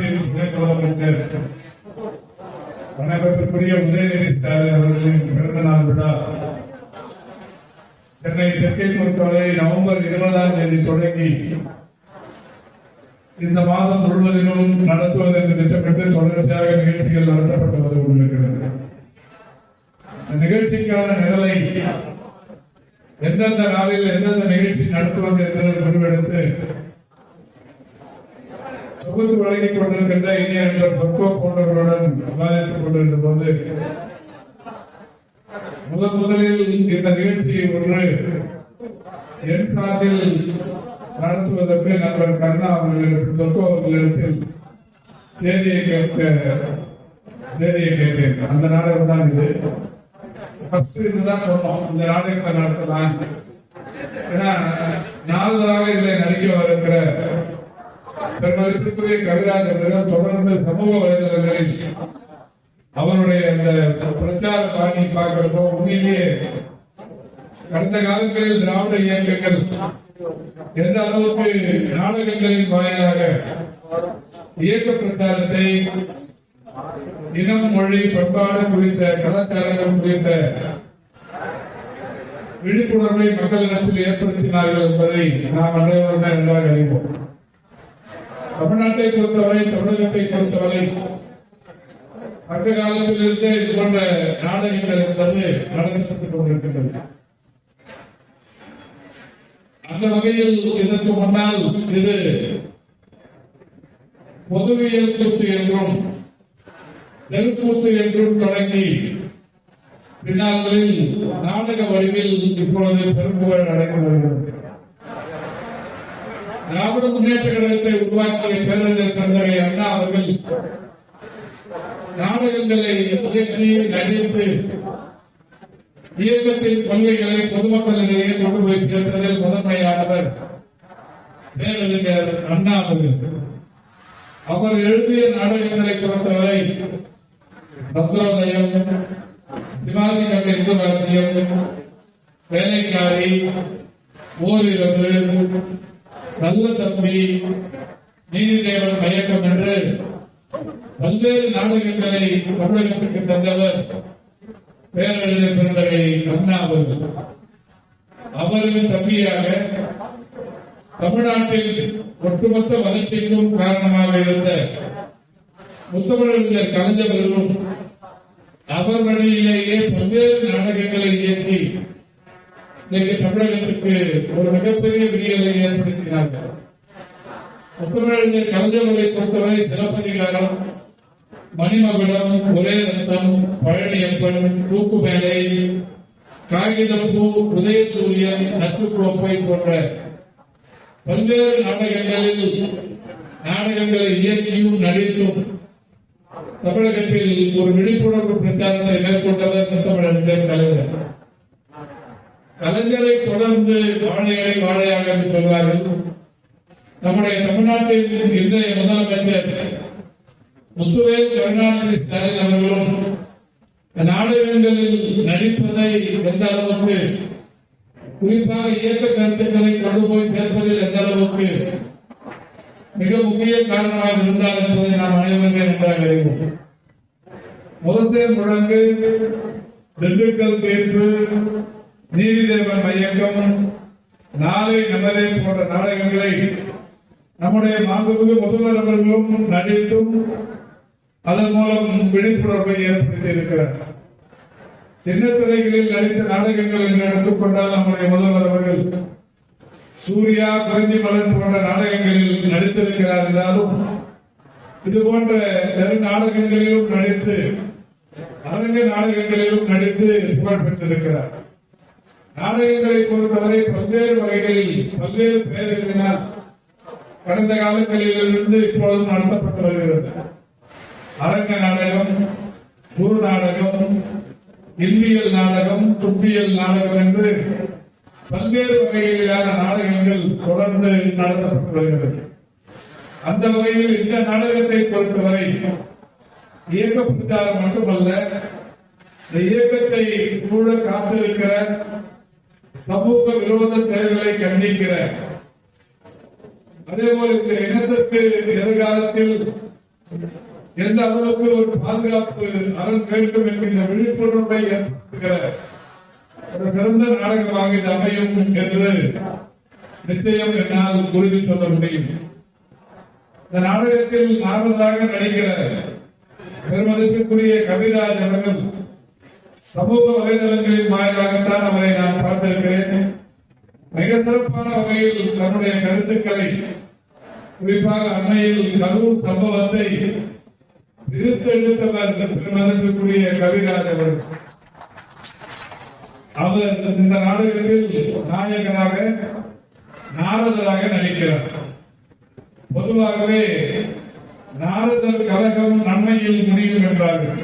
தமிழ்நாட்டின் முதலமைச்சர் வணக்கத்திற்குரிய உதயநிதி ஸ்டாலின் அவர்களின் பிறந்த நாள் விழா. சென்னை தெற்கை பொறுத்தவரை நவம்பர் இருபதாம் தேதி தொடங்கி இந்த மாதம் முழுவதிலும் நடத்துவது என்று திட்டமிட்டு தொடர்ச்சியாக நிகழ்ச்சிகள் நடத்தப்பட்டு கொண்டிருக்கிறது. இந்த நிகழ்ச்சிக்கான நிரலை எந்தெந்த நாளில் எந்தெந்த நிகழ்ச்சி நடத்துவது என்று முடிவெடுத்து தொகுத்து வழங்கிக் கொண்டிருக்கின்ற இந்திய நண்பர் பக்குவ போன்றவர்களுடன் விவாதித்துக் கொண்டிருந்த போது முதன் முதலில் இந்த நிகழ்ச்சி ஒன்று என் சார்பில் நடத்துவதற்கு நண்பர் கருணா அவர்களிடத்தில் தொக்கோ அவர்களிடத்தில் தேதியை கேட்க தேதியை கேட்டேன். அந்த நாடகம் தான் இது. ஃபர்ஸ்ட் இதுதான் சொன்னோம். இந்த நாடகத்தை நடத்தலாம். ஏன்னா நாரதராக இதில் நடிக்க வருகிற பெருமதிப்பிற்குரிய கவிராஜ் தொடர்ந்து சமூக வலைதளங்களில் அவருடைய அந்த பிரச்சார பாணி பார்க்கிறப்போ உண்மையிலேயே கடந்த காலங்களில் திராவிட இயக்கங்கள் எந்த அளவுக்கு நாடகங்களின் வாயிலாக இயக்க பிரச்சாரத்தை இனம் மொழி பண்பாடு குறித்த கலாச்சாரங்கள் குறித்த விழிப்புணர்வை மக்களிடத்தில் ஏற்படுத்தினார்கள் என்பதை நாம் அனைவரும் நன்றாக அறிவோம். தமிழ்நாட்டை பொறுத்தவரை தமிழகத்தை பொறுத்தவரை சங்க காலத்திலிருந்தே இது போன்ற நாடகங்கள் என்பது நடத்தப்பட்டுக் கொண்டிருக்கின்றது. அந்த வகையில் இதற்கு முன்னால் இது பொதுவியல் கூத்து என்றும் தெருக்கூத்து என்றும் தொடங்கி பின்னாளில் நாடக வடிவில் இப்பொழுது பெரும்புகழ் அடைந்து வருகிறது. திராவிட முன்னேற்ற கழகத்தை உருவாக்கிய பேரறிஞர் தந்தை அண்ணா அவர்கள் நாடகங்களை இயற்றி நடித்து இயக்கத்தின் கொள்கைகளை பொதுமக்களிடையே கொண்டு போய் சேர்த்ததில் முதன்மையானவர் பேரறிஞர் அண்ணா அவர்கள். அவர் எழுதிய நாடகங்களை பொறுத்தவரை சந்திரோதயம் சிவாஜி கண்ட இந்து ராஜ்யம் வேலைக்காரி ஓரிரவு நல்ல தம்பி நீதிதேவன் மயக்கம் என்று பல்வேறு நாடகங்களை தமிழகத்துக்கு தந்தவர் பேரறிஞர் பிறந்தகை அண்ணா அவர்கள். அவரின் தம்பியாக தமிழ்நாட்டில் ஒட்டுமொத்த வளர்ச்சிக்கும் காரணமாக இருந்த முத்தமிழறிஞர் கலைஞர்களும் அவர் வழியிலேயே பல்வேறு நாடகங்களை இயக்கி இன்னைக்கு தமிழகத்துக்கு ஒரு மிகப்பெரிய விடியலை ஏற்படுத்தினார்கள். முத்தமிழறிஞர் கலைஞர்களை பொறுத்தவரை சிலப்பதிகாரம் மணிமகுடம் ஒரே ரத்தம் பழனியப்பன் தூக்கு மேலை காகிதப்பூ உதயசூரியன் நட்பு கோப்பை போன்ற பல்வேறு நாடகங்களில் நாடகங்களை இயக்கியும் நடித்தும் தமிழகத்தில் ஒரு விழிப்புணர்வு பிரச்சாரத்தை மேற்கொண்டவர் முத்தமிழறிஞர் தலைவர் கலைஞரை தொடர்ந்து வாழைகளை வாழையாக என்று சொல்வார்கள். நம்முடைய தமிழ்நாட்டில் இன்றைய முதலமைச்சர் முத்துவேல் கருணாநிதி ஸ்டாலின் அவர்களும் நாடகங்களில் நடிப்பதை எந்த அளவுக்கு குறிப்பாக இயக்க கருத்துக்களை கொண்டு போய் சேர்ப்பதில் எந்த அளவுக்கு மிக முக்கிய காரணமாக இருந்தார் என்பதை நாம் அனைவருமே நன்றாக அறிவோம். முதசே முழங்கு திண்டுக்கல் தீர்ப்பு நீதிதேவன் மையக்கம் நாளை நமதே போன்ற நாடகங்களை நம்முடைய மாண்புமிகு முதல்வர் அவர்களும் நடித்தும் அதன் மூலம் விழிப்புணர்வை ஏற்படுத்தி இருக்கிறார் சின்ன திரைகளில் நடித்த நாடகங்கள் என்று எடுத்துக்கொண்டால் நம்முடைய முதல்வர் அவர்கள் சூர்யா குறிஞ்சி மலர் போன்ற நாடகங்களில் நடித்திருக்கிறார் என்றாலும் இது போன்ற தெரு நாடகங்களிலும் நடித்து அரங்க நாடகங்களிலும் நடித்து புகழ் பெற்றிருக்கிறார். நாடகங்களை பொறுத்தவரை பல்வேறு வகைகளில் பல்வேறு பெயர்களினால் கடந்த காலங்களிலிருந்து இப்பொழுதும் நடத்தப்பட்டு வருகிறது. அரங்க நாடகம் குரு நாடகம் இன்பியல் நாடகம் துப்பியல் நாடகம் என்று பல்வேறு வகையிலான நாடகங்கள் தொடர்ந்து நடத்தப்பட்டு வருகிறது. அந்த வகையில் இந்த நாடகத்தை பொறுத்தவரை இயக்க பிரச்சாரம் மட்டுமல்ல இந்த இயக்கத்தை கூட காத்திருக்கிற சமூக விரோத செயல்களை கண்டிக்கிற அதே போல இந்த இனத்திற்கு எதிர்காலத்தில் எந்த அளவுக்கு ஒரு பாதுகாப்பு அரண் வேண்டும் என்கின்ற விழிப்புணர்வை ஏற்படுத்துகிற ஒரு சிறந்த நாடகமாக இது அமையும் என்று நிச்சயம் என்னால் உறுதி சொல்ல முடியும். இந்த நாடகத்தில் நாரதாக நடிக்கிற பெருமதிப்பிற்குரிய கவிராஜ் அவர்கள் சமூக வலைதளங்களின் வாயிலாகத்தான் அவரை நான் பார்த்திருக்கிறேன். மிக சிறப்பான வகையில் தன்னுடைய கருத்துக்களை குறிப்பாக அண்மையில் கரூர் சம்பவத்தை பிரித்தெடுத்தவர் பெருமதற்குரிய கவிராஜ் அவர்கள். அவர் இந்த நாடுகளில் நாயகனாக நாரதராக நடிக்கிறார். பொதுவாகவே நாரதர் கழகம் நன்மையில் முடியும் என்றார்கள்.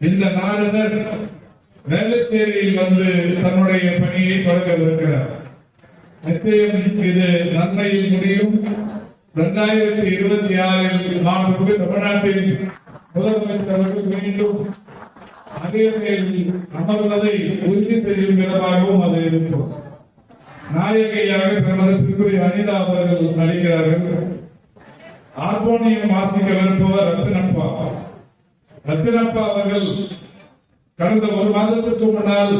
இந்த நாரதர் வேளச்சேரியில் வந்து தன்னுடைய பணியை தொடங்கவிருக்கிறார். நிச்சயம் இது நன்மையில் முடியும். இரண்டாயிரத்தி இருபத்தி ஆறில் மாண்புமிகு தமிழ்நாட்டில் முதலமைச்சர் மீண்டும் அதிகத்தில் அமர்வதை உறுதி செய்யும் விதமாகவும் அது இருக்கும். நாயகையாக பிரமதத்திற்குரிய அனிதா அவர்கள் நடிக்கிறார்கள். ஆர்போனியம் வாசிக்க விரும்புவர் ரத்தினப்பா ரத்தினப்பா அவர்கள் கடந்த ஒரு மாதத்திற்கு முன்னால்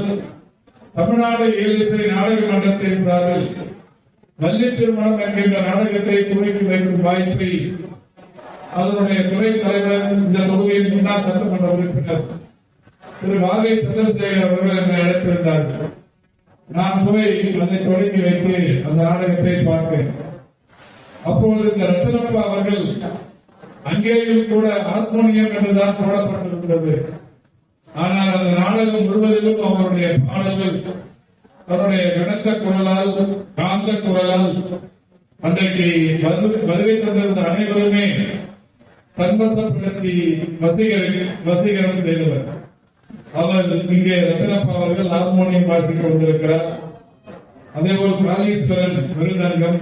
தமிழ்நாடு இயலிசை நாடகமன்றத்தின் சார்பில் வள்ளி திருமணம் என்கின்ற நாடகத்தை துவக்கி வைக்கும் வாய்ப்பை அதனுடைய துறை தலைவர் இந்த தொகுதியின் முன்னாள் சட்டமன்ற உறுப்பினர் திரு வாகை சந்திரசேகர் அவர்கள் என்னை அழைத்திருந்தார்கள் நான் போய் அதை தொடங்கி வைத்து அந்த நாடகத்தை பார்த்தேன் அப்போது இந்த ரத்தனப்பா அவர்கள் அங்கேயும் கூட ஆத்மோனியம் என்றுதான் போடப்பட்டிருக்கிறது. ஆனால் அந்த நாடகம் முழுவதிலும் அவருடைய பாடல்கள் தன்னுடைய கனத்த குரலால் காந்த குரலால் அன்றைக்கு வருகை தந்திருந்த அனைவருமே தன்வசப்படுத்தி வசீகரம் செய்தவர். அவர் இங்கே ரத்தனப்பா அவர்கள் ஹார்மோனியம் வாசிக் கொண்டிருக்கிறார். அதேபோல் காளீஸ்வரன் விருதங்கம்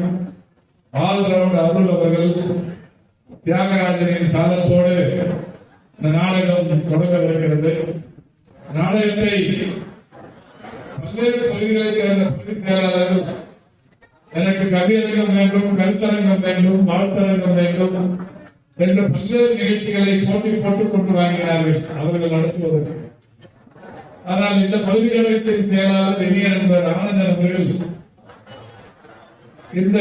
ஆல் ரவுண்ட் அருள் அவர்கள் தியாகராஜனின் சாதத்தோடு இந்த நாடகம் தொடங்கவிருக்கிறது. நாடகத்தை பல்வேறு பகுதிகளைச் சேர்ந்த பகுதி செயலாளர்கள் எனக்கு கவியரங்கம் வேண்டும் கருத்தரங்கம் வேண்டும் வாழ்த்தரங்கம் வேண்டும் என்ற பல்வேறு நிகழ்ச்சிகளை போட்டி போட்டுக் கொண்டு வாங்கினார்கள் அவர்கள் நடத்துவதற்கு. ஆனால் இந்த பகுதி கழகத்தின் செயலாளர் வெளியே நண்பர் ஆனந்தன் அவர்கள் இந்த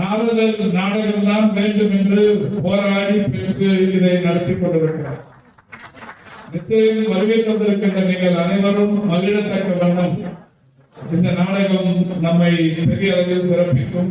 நாடுதல் நாடகம் தான் வேண்டும் என்று போராடி பெற்று இதை நடத்தி கொண்டிருக்கிறார். நிச்சயம் வருகை தந்திருக்கின்ற நீங்கள் அனைவரும் மகிழத்தக்க வண்ணம். இந்த நாடகம் நம்மை பெரிய அளவில் சிறப்பிக்கும்.